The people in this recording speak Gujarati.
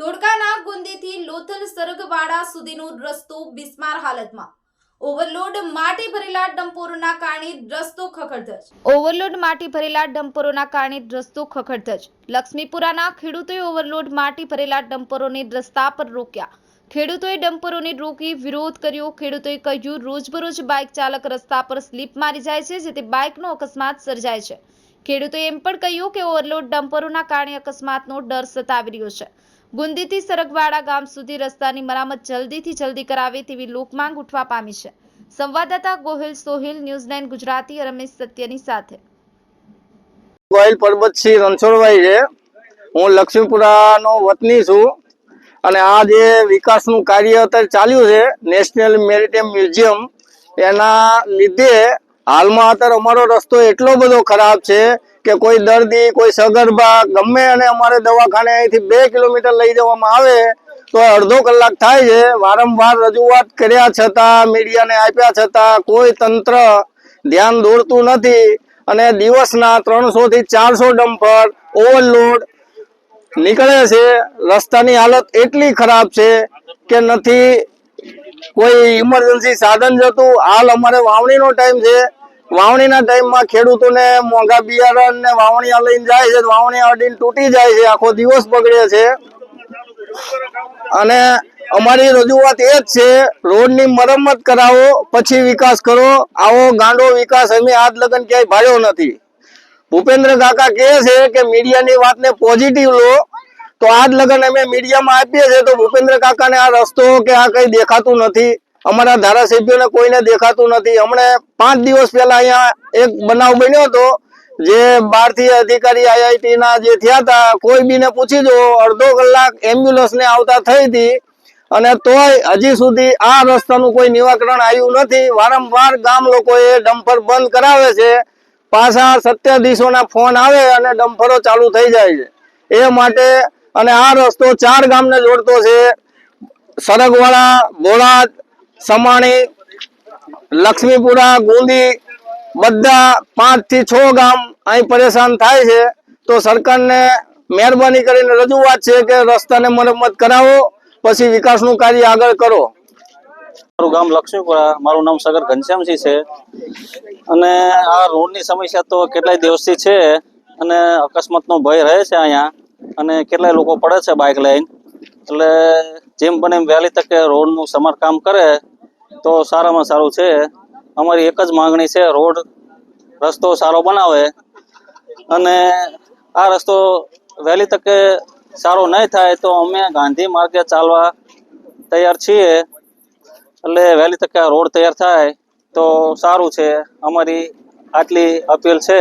ધોળકાના ગુંદીથી લોથલ સરગવાડા સુધીનો રસ્તો બિસ્માર હાલતમાં. ઓવરલોડ માટી ભરેલા ડમ્પોરોના કારણે રસ્તો ખખડધજ. લક્ષ્મીપુરાના ખેડૂતોએ ઓવરલોડ માટી ભરેલા ડમ્પરોને રસ્તા પર રોક્યા. ખેડૂતોએ ડમ્પરોને રોકી વિરોધ કર્યો. ખેડૂતોએ કહ્યું, રોજબરોજ બાઇક ચાલક રસ્તા પર સ્લીપ મારી જાય છે, જેથી બાઇકનો અકસ્માત સર્જાય છે. ખેડૂતોએ એમ પણ કહ્યું કે ઓવરલોડ ડમ્પરોના કારણે અકસ્માતનો ડર સતાવી રહ્યો છે. ગુંદીથી સરગવાડા ગામ સુધી રસ્તાની મરામત જલ્દીથી જલ્દી કરાવે તેવી લોકમાંગ ઉઠવા પામી છે. સંવાદદાતા ગોહિલ સોહિલ, ન્યૂઝ નાઇન ગુજરાતી, રમેશ સત્યની સાથે. ગોહિલ પરબતસિંહ રણછોડભાઈ છે. હું લક્ષ્મીપુરાનો વતની છું અને આ જે વિકાસનું કાર્ય અત્યારે ચાલ્યું છે, નેશનલ મેરીટાઈમ મ્યુઝિયમ, એના લીધે હાલમાં અત્યારે અમારો રસ્તો એટલો બધો ખરાબ છે કે કોઈ દર્દી, કોઈ સગર્ભા ગમે અને અમારે દવાખાને અહીંથી બે કિલોમીટર લઈ જવામાં આવે, તો અડધો કલાક થાય છે. વારંવાર રજૂઆત કર્યા છતાં, મીડિયાને આપ્યા છતાં કોઈ તંત્ર ધ્યાન દોરતું નથી અને દિવસના ત્રણસો થી ચારસો ડમ્પર ઓવરલોડ નીકળે છે. રસ્તાની હાલત એટલી ખરાબ છે કે નથી કોઈ ઇમરજન્સી સાધન જતું. હાલ અમારે વાવણીનો ટાઈમ છે. વાવણીના ટાઈમમાં ખેડૂતોને મોંઘા બિયારણ ને વાવણી લઈને જાય છે વાવણી અડીને તૂટી જાય છે, આખો દિવસ બગડે છે. અને અમારી રજૂઆત એ જ છે, રોડની મરમ્મત કરાવો, પછી વિકાસ કરો, આવો ગાંડો વિકાસ અમે આજ લગન ક્યાંય ભાડ્યો નથી. ભૂપેન્દ્ર કાકા કહે છે કે મીડિયાની વાતને પોઝિટિવ લો, તો આજ લગન અમે મીડિયામાં આપીએ છીએ, તો ભૂપેન્દ્ર કાકાને આ રસ્તો કે આ કઈ દેખાતું નથી. અમારા ધારાસભ્યોને કોઈને દેખાતું નથી. હમણે પાંચ દિવસ પહેલા અહીંયા એક બનાવ બન્યો હતો, જે બહારથી અધિકારી આઈઆઈટીના જે થયા હતા, કોઈ બીને પૂછી જો અડધો કલાક એમ્બ્યુલન્સને આવતા થઈ હતી. અને તોય હજી સુધી આ રસ્તાનું કોઈ નિવાકરણ આવ્યું નથી. વારંવાર ગામ લોકોએ ડમ્પર બંધ કરાવે છે. પાછા સત્યાધીશોના ફોન આવે અને ડમ્ફરો ચાલુ થઈ જાય છે. એ માટે અને આ રસ્તો ચાર ગામને જોડતો છે. સરગવાળા બોલાદ સમાણી, લક્ષ્મીપુરા, ગુંદી, બધા પાંચથી છ ગામ અહીં પરેશાન થાય છે. તો સરકારને મહેરબાની કરીને રજૂઆત છે કે રસ્તાને મરમત કરાવો, પછી વિકાસનું કાર્ય આગળ કરો. મારું ગામ લક્ષ્મીપુરા, મારું નામ સગર ઘનશ્યામસિંહ છે. અને આ રોડની સમસ્યા તો કેટલાય દિવસથી છે અને અકસ્માતનો ભય રહે છે અહીંયા. અને કેટલાય લોકો પડે છે બાઇક લઈને. એટલે જેમ બને એમ વહેલી તકે રોડનું સમારકામ કરે, તો સારામાં સારું છે. અમારી એક જ માંગણી છે, રોડ રસ્તો સારો બનાવે અને આ રસ્તો વહેલી તકે સારો નહીં થાય તો અમે ગાંધી માર્ગે ચાલવા તૈયાર છીએ. એટલે વહેલી તકે રોડ તૈયાર થાય તો સારું છે. અમારી આટલી અપીલ છે.